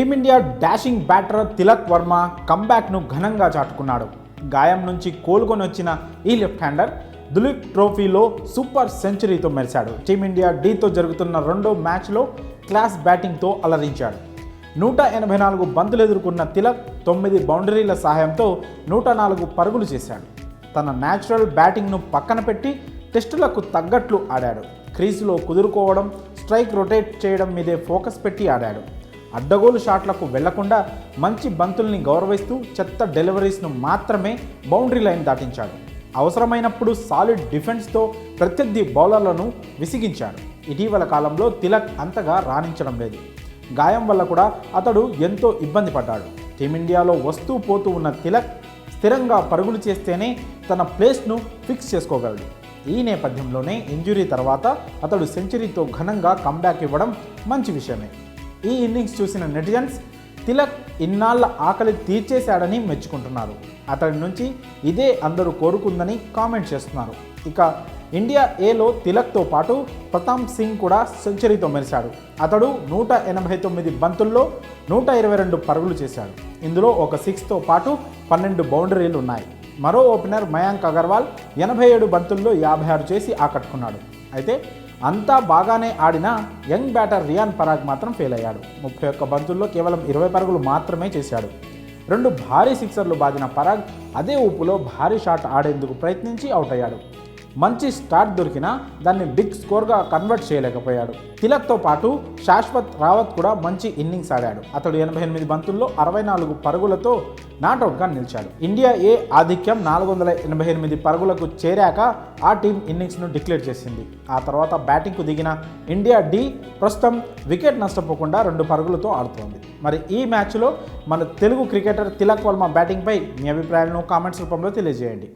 Team India dashing batter Tilak Varma కంబ్యాక్ను ఘనంగా చాటుకున్నాడు. గాయం నుంచి కోలుకొని వచ్చిన ఈ లెఫ్ట్ హ్యాండర్ దులీప్ ట్రోఫీలో సూపర్ సెంచరీతో మెరిశాడు. టీమిండియా డీతో జరుగుతున్న రెండో మ్యాచ్లో క్లాస్ బ్యాటింగ్తో అలరించాడు. నూట ఎనభై నాలుగు బంతులు ఎదుర్కొన్న తిలక్ తొమ్మిది బౌండరీల సహాయంతో నూట నాలుగు పరుగులు చేశాడు. తన న్యాచురల్ బ్యాటింగ్ను పక్కన పెట్టి టెస్టులకు తగ్గట్లు ఆడాడు. క్రీజులో కుదురుకోవడం స్ట్రైక్ రొటేట్ చేయడం మీదే ఫోకస్ పెట్టి ఆడాడు. అడ్డగోలు షాట్లకు వెళ్ళకుండా మంచి బంతుల్ని గౌరవిస్తూ చెత్త డెలివరీస్ను మాత్రమే బౌండరీ లైన్ దాటించాడు. అవసరమైనప్పుడు సాలిడ్ డిఫెన్స్తో ప్రత్యర్థి బౌలర్లను విసిగించాడు. ఇటీవల కాలంలో తిలక్ అంతగా రాణించడం లేదు. గాయం వల్ల కూడా అతడు ఎంతో ఇబ్బంది పడ్డాడు. టీమిండియాలో వస్తూ పోతూ ఉన్న తిలక్ స్థిరంగా పరుగులు చేస్తేనే తన ప్లేస్ను ఫిక్స్ చేసుకోగలడు. ఈ నేపథ్యంలోనే ఇంజురీ తర్వాత అతడు సెంచరీతో ఘనంగా కంబ్యాక్ ఇవ్వడం మంచి విషయమే. ఈ ఇన్నింగ్స్ చూసిన నెటిజన్స్ తిలక్ ఇన్నాళ్ళ ఆకలి తీర్చేశాడని మెచ్చుకుంటున్నారు. అతడి నుంచి ఇదే అందరూ కోరుకుందని కామెంట్ చేస్తున్నారు. ఇక ఇండియా ఏలో తిలక్తో పాటు ప్రతాప్ సింగ్ కూడా సెంచరీతో మెరిశాడు. అతడు నూట ఎనభై తొమ్మిది బంతుల్లో నూట ఇరవై రెండు పరుగులు చేశాడు. ఇందులో ఒక సిక్స్తో పాటు పన్నెండు బౌండరీలు ఉన్నాయి. మరో ఓపెనర్ మయాంక్ అగర్వాల్ ఎనభై ఏడు బంతుల్లో యాభై ఆరు చేసి ఆకట్టుకున్నాడు. అయితే అంతా బాగానే ఆడిన యంగ్ బ్యాటర్ రియాన్ పరాగ్ మాత్రం ఫెయిల్ అయ్యాడు. ముప్పై ఒక్క బంతుల్లో కేవలం ఇరవై పరుగులు మాత్రమే చేశాడు. రెండు భారీ సిక్సర్లు బాదిన పరాగ్ అదే ఊపులో భారీ షాట్ ఆడేందుకు ప్రయత్నించి అవుట్ అయ్యాడు. మంచి స్టార్ట్ దొరికినా దాన్ని బిగ్ స్కోర్గా కన్వర్ట్ చేయలేకపోయాడు. తిలక్తో పాటు శాశ్వత్ రావత్ కూడా మంచి ఇన్నింగ్స్ ఆడాడు. అతడు ఎనభై ఎనిమిది బంతుల్లో అరవై నాలుగు పరుగులతో నాటౌట్గా నిలిచాడు. ఇండియా ఏ ఆధిక్యం నాలుగు వందల ఎనభై ఎనిమిది పరుగులకు చేరాక ఆ టీం ఇన్నింగ్స్ను డిక్లేర్ చేసింది. ఆ తర్వాత బ్యాటింగ్కు దిగిన ఇండియా డి ప్రస్తుతం వికెట్ నష్టపోకుండా రెండు పరుగులతో ఆడుతోంది. మరి ఈ మ్యాచ్లో మన తెలుగు క్రికెటర్ తిలక్ వర్మ బ్యాటింగ్పై మీ అభిప్రాయాలను కామెంట్స్ రూపంలో తెలియజేయండి.